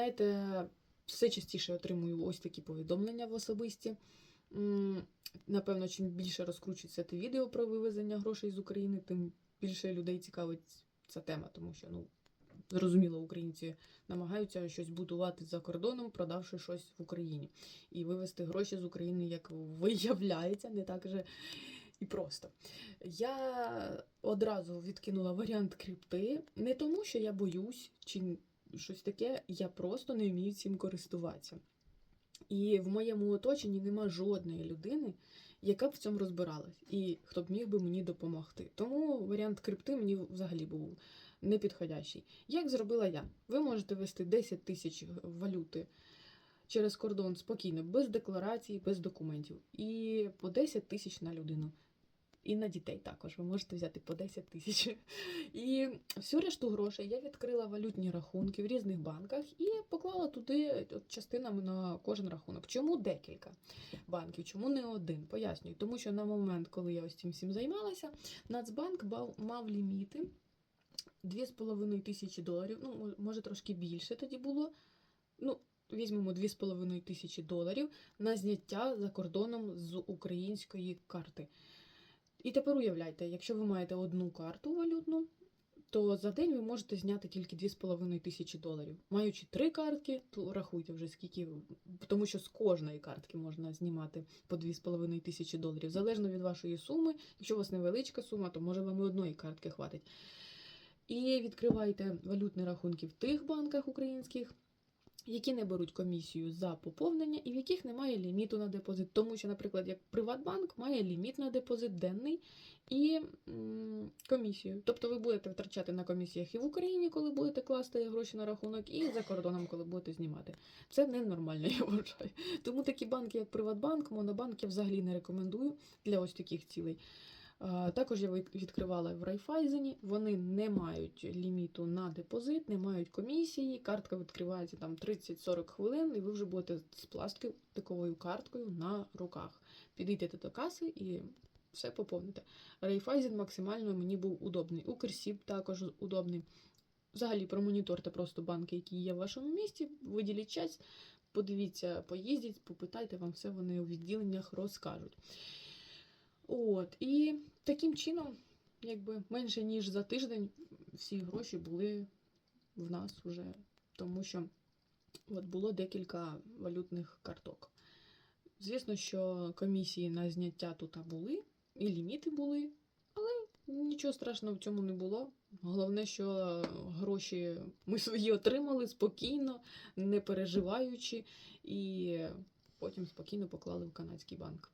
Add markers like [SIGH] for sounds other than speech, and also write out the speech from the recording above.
знаєте, все частіше отримую ось такі повідомлення в особисті. Напевно, чим більше розкручується те відео про вивезення грошей з України, тим більше людей цікавить ця тема, тому що, ну, зрозуміло, українці намагаються щось будувати за кордоном, продавши щось в Україні. І вивезти гроші з України, як виявляється, не так же і просто. Я одразу відкинула варіант крипти, не тому, що я боюсь чи щось таке, я просто не вмію цим користуватися. І в моєму оточенні нема жодної людини, яка б в цьому розбиралась, і хто б міг би мені допомогти. Тому варіант крипти мені взагалі був непідходящий. Як зробила я? Ви можете вести 10 тисяч валюти через кордон спокійно, без декларацій, без документів. І по 10 тисяч на людину. І на дітей також ви можете взяти по 10 тисяч. [LAUGHS] І всю решту грошей я відкрила валютні рахунки в різних банках і поклала туди частинами на кожен рахунок. Чому декілька банків? Чому не один? Пояснюю. Тому що на момент, коли я ось цим всім займалася, Нацбанк мав, ліміти 2,5 тисячі доларів. Ну, може, трошки більше тоді було. Ну, візьмемо 2,5 тисячі доларів на зняття за кордоном з української карти. І тепер уявляйте, якщо ви маєте одну карту валютну, то за день ви можете зняти тільки 2,5 тисячі доларів. Маючи три картки, то рахуйте вже скільки, тому що з кожної картки можна знімати по 2,5 тисячі доларів. Залежно від вашої суми. Якщо у вас невеличка сума, то може вам і одної картки хватить. І відкривайте валютні рахунки в тих банках українських, які не беруть комісію за поповнення і в яких немає ліміту на депозит. Тому що, наприклад, як Приватбанк має ліміт на депозит денний і м, комісію. Тобто ви будете втрачати на комісіях і в Україні, коли будете класти гроші на рахунок, і за кордоном, коли будете знімати. Це ненормально, [LAUGHS] я вважаю. Тому такі банки, як Приватбанк, Монобанк, я взагалі не рекомендую для ось таких цілей. А, Також я відкривала в Райфайзені. Вони не мають ліміту на депозит, не мають комісії. Картка відкривається там 30-40 хвилин, і ви вже будете з пластиковою карткою на руках. Підійдете до каси і все поповните. Райфайзен максимально мені був удобний. Укрсіб також удобний. Взагалі промоніторте просто банки, які є в вашому місті, виділіть час, подивіться, поїздіть, попитайте, вам все вони у відділеннях розкажуть. От, і таким чином, якби менше ніж за тиждень, всі гроші були в нас вже, тому що от було декілька валютних карток. Звісно, що комісії на зняття тут були, і ліміти були, але нічого страшного в цьому не було. Головне, що гроші ми свої отримали спокійно, не переживаючи, і потім спокійно поклали в канадський банк.